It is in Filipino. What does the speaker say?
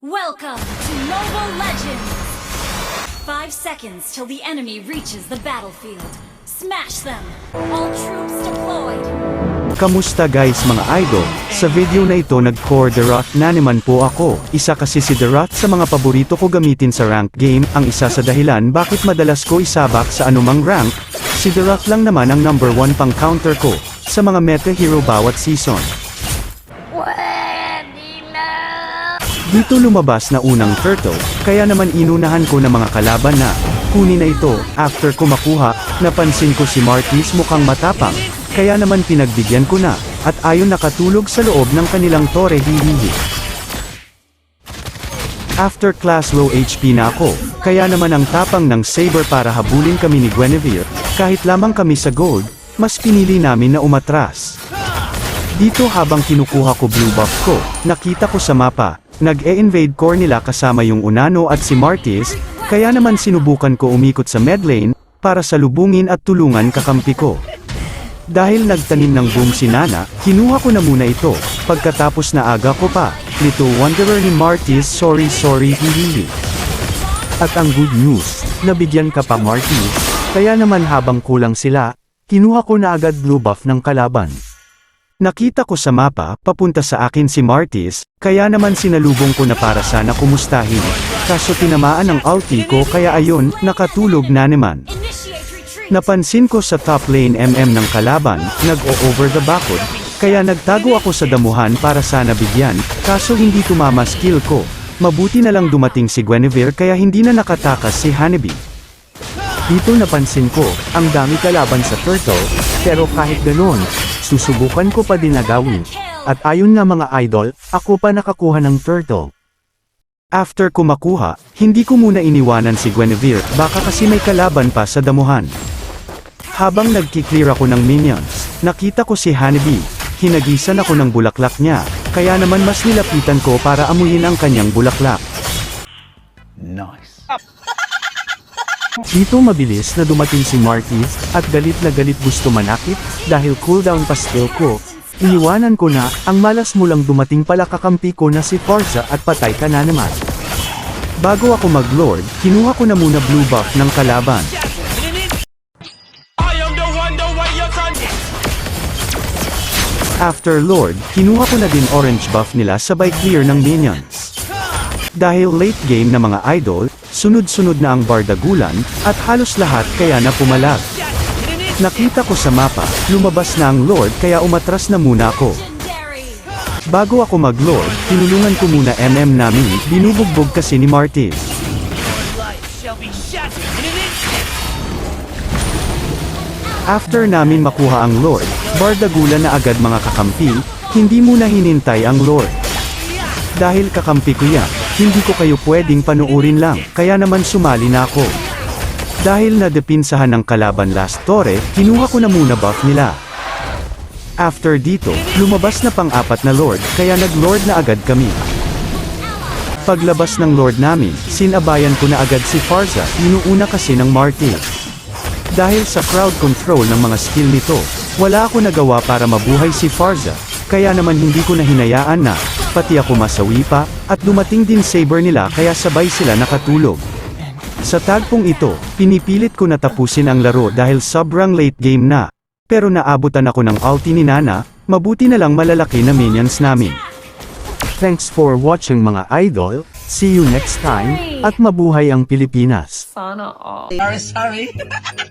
Welcome to Mobile Legends! Five seconds till the enemy reaches the battlefield. Smash them! All troops deployed! Kamusta guys mga idol? Sa video na ito nag-core Derath na naman po ako. Isa kasi si Derath sa mga paborito ko gamitin sa rank game, ang isa sa dahilan bakit madalas ko isabak sa anumang rank. Si Derath lang naman ang number 1 pang counter ko, sa mga meta hero bawat season. Dito lumabas na unang turtle, kaya naman inunahan ko ng mga kalaban na, kunin na ito, after ko makuha, napansin ko si Marquis mukhang matapang, kaya naman pinagbigyan ko na, at ayon nakatulog sa loob ng kanilang tore hihihi. After class low HP na ako, kaya naman ang tapang ng saber para habulin kami ni Guinevere, kahit lamang kami sa gold, mas pinili namin na umatras. Dito habang kinukuha ko blue buff ko, nakita ko sa mapa, nag-e-invade core nila kasama yung Unano at si Martis, kaya naman sinubukan ko umikot sa mid lane, para salubungin at tulungan kakampi ko. Dahil nagtanim ng boom si Nana, kinuha ko na muna ito, pagkatapos na aga ko pa, Little Wanderer ni Martis sorry sorry hihihi. At ang good news, nabigyan ka pa Martis, kaya naman habang kulang sila, kinuha ko na agad blue buff ng kalaban. Nakita ko sa mapa, papunta sa akin si Martis, kaya naman sinalubong ko na para sana kumustahin. Kaso tinamaan ang ulti ko kaya ayun, nakatulog na naman. Napansin ko sa top lane MM ng kalaban, nag-o-over the backward, kaya nagtago ako sa damuhan para sana bigyan, kaso hindi tumama skill ko. Mabuti na lang dumating si Guinevere kaya hindi na nakatakas si Hanabi. Dito napansin ko, ang dami kalaban sa turtle, pero kahit ganon, susubukan ko pa din na gawin. At ayon nga mga idol, ako pa nakakuha ng turtle. After ko makuha, hindi ko muna iniwanan si Guinevere, baka kasi may kalaban pa sa damuhan. Habang nagkiklear ako ng minions, nakita ko si Hanabi, hinagisan ako ng bulaklak niya, kaya naman mas nilapitan ko para amuyin ang kanyang bulaklak. Nice. Dito mabilis na dumating si Marquis, at galit na galit gusto manakit, dahil cooldown pa skill ko. Iniwanan ko na, ang malas mo lang dumating pala kakampi ko na si Forza at patay ka na naman. Bago ako mag-lord, kinuha ko na muna blue buff ng kalaban. After lord, kinuha ko na din orange buff nila sabay clear ng minions. Dahil late game na mga idol, sunod-sunod na ang bardagulan, at halos lahat kaya na pumalag. Nakita ko sa mapa, lumabas na ang lord kaya umatras na muna ako. Bago ako mag-lord, tinulungan ko muna MM namin, binubugbog kasi ni Martin. After namin makuha ang lord, bardagulan na agad mga kakampi, hindi muna hinintay ang lord. Dahil kakampi ko yan, hindi ko kayo pwedeng panuurin lang, kaya naman sumali na ako. Dahil nadepinsahan ng kalaban last tore, kinuha ko na muna buff nila. After dito, lumabas na pang-apat na lord, kaya nag-lord na agad kami. Paglabas ng lord namin, sinabayan ko na agad si Farza, inuuna kasi ng Martin. Dahil sa crowd control ng mga skill nito, wala ako nagawa para mabuhay si Farza, kaya naman hindi ko na hinayaan na, pati ako masawi pa, at dumating din saber nila kaya sabay sila nakatulog. Sa tagpong ito, pinipilit ko na tapusin ang laro dahil sobrang late game na. Pero naabutan ako ng ulti ni Nana, mabuti na lang malalaki na minions namin. Thanks for watching mga idol, see you next time, at mabuhay ang Pilipinas. Sorry, sorry.